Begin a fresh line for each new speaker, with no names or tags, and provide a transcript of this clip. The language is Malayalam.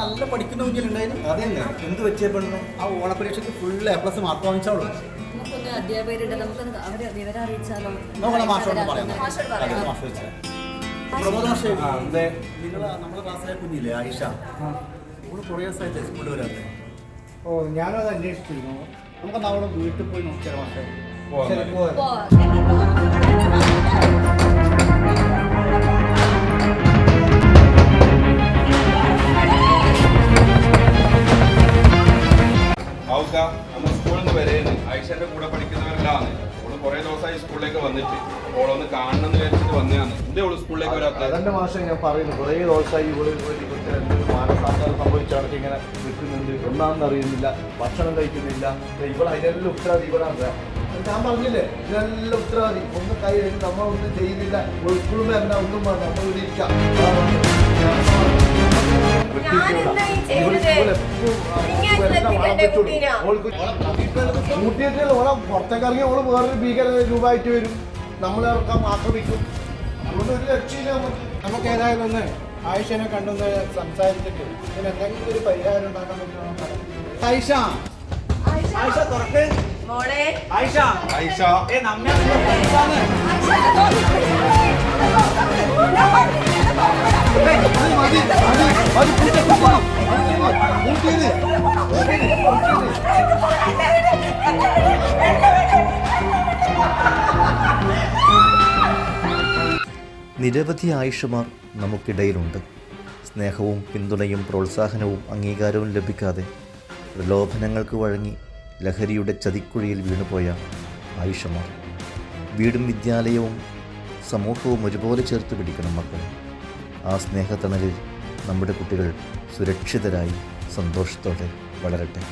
നല്ല പഠിക്കുന്ന കുഞ്ഞിലുണ്ടായിരുന്നു. അതെന്നെ. എന്ത് വെച്ചേ പെണ്ണു ആ ഓണപരീക്ഷയ്ക്ക് ഫുൾ എ പ്ലസ് മാർക്ക് വാങ്ങിച്ചോളൂ
അധ്യാപകരുടെ നമുക്ക് അവരെ വിവരം അറിയിച്ചാലോ.
പ്രമോദ് നിങ്ങൾ നമ്മളെ ക്ലാസ്സിലെ കുഞ്ഞില്ലേ ആയിഷ? ഓൾ കുറേ ദിവസമായില്ലേ സ്കൂളിൽ വരാതെ
ഓ ഞാനും അത് അന്വേഷിച്ചിരുന്നു.
നമുക്ക് അവിടെ വീട്ടിൽ പോയി നോക്കിയാൽ മാഷേ.
ശരി, പോവാം.
നമ്മൾ സ്കൂളിൽ നിന്ന് വരെയാണ് ആയിഷന്റെ കൂടെ പഠിക്കുന്നവരെല്ലാം ഓൾ കുറെ ദിവസമായി സ്കൂളിലേക്ക് വന്നിട്ട്. ഓളൊന്ന് കാണണം എന്ന് വിചാരിച്ചിട്ട് വന്നതാണ്. എന്തേ ഓൾ സ്കൂളിലേക്ക് വരാത്ത?
അതന്നെ മാഷെ ഞാൻ പറയുന്നു. കുറേ ദിവസമായി ഇവിടെ പോയിട്ട് ഇവിടുത്തെ എന്തെങ്കിലും മാനസാന്തരം സംഭവിച്ചാണ് ഇങ്ങനെ നിൽക്കുന്നുണ്ട് ഒന്നാന്ന് അറിയുന്നില്ല ഭക്ഷണം കഴിക്കുന്നില്ല. ഇവിടെ അതിനെല്ലാം ഉത്തരവാദി ഇവിടെ ആണ് ഞാൻ പറഞ്ഞില്ലേ ഇതിനെല്ലാം ഉത്തരവാദി. ഒന്നും കൈ കഴിഞ്ഞ് നമ്മൾ ഒന്നും ചെയ്യുന്നില്ല. സ്കൂളിൽ വരണ്ട ഒന്നും വേണ്ട നമ്മൾ ഇവിടെ ഇരിക്കാം.
ഞാനെന്താ ഈ ചെയ്തത്? ഇങ്ങനെ ശ്രദ്ധിക്കണ്ടേ കുട്ടീനെ?
കൂട്ടിയിട്ട് ഓളെ പുറത്തേക്ക് ഇറങ്ങി ഓൾ വേറൊരു ഭീകര രൂപമായിട്ട് വരും. നമ്മളെ ഇറക്കാൻ ആക്രമിക്കും. അതുകൊണ്ട് ഒരു രക്ഷയില്ല നമുക്ക്.
നമുക്ക് ഏതായാലും ഒന്ന് ആയിഷനെ കണ്ടൊന്ന് സംസാരിച്ചിട്ട് ഇതിന് എന്തെങ്കിലും ഒരു പരിഹാരം ഉണ്ടാക്കാൻ പറ്റുമോ?
ആയിഷ. ആയിഷ. തുറക്ക്.
മോളെ.
ആയിഷ.
ആയിഷ.
ഏ നമ്മെ. മതി, മതി.
നിരവധി ആയിഷമാർ നമുക്കിടയിലുണ്ട്. സ്നേഹവും പിന്തുണയും പ്രോത്സാഹനവും അംഗീകാരവും ലഭിക്കാതെ പ്രലോഭനങ്ങൾക്ക് വഴങ്ങി ലഹരിയുടെ ചതിക്കുഴിയിൽ വീണുപോയ ആയിഷമാർ. വീടും വിദ്യാലയവും സമൂഹവും ഒരുപോലെ ചേർത്ത് പിടിക്കണം മക്കൾ ആ സ്നേഹത്തണലിൽ നമ്മുടെ കുട്ടികൾ സുരക്ഷിതരായി സന്തോഷത്തോടെ വളരട്ടെ.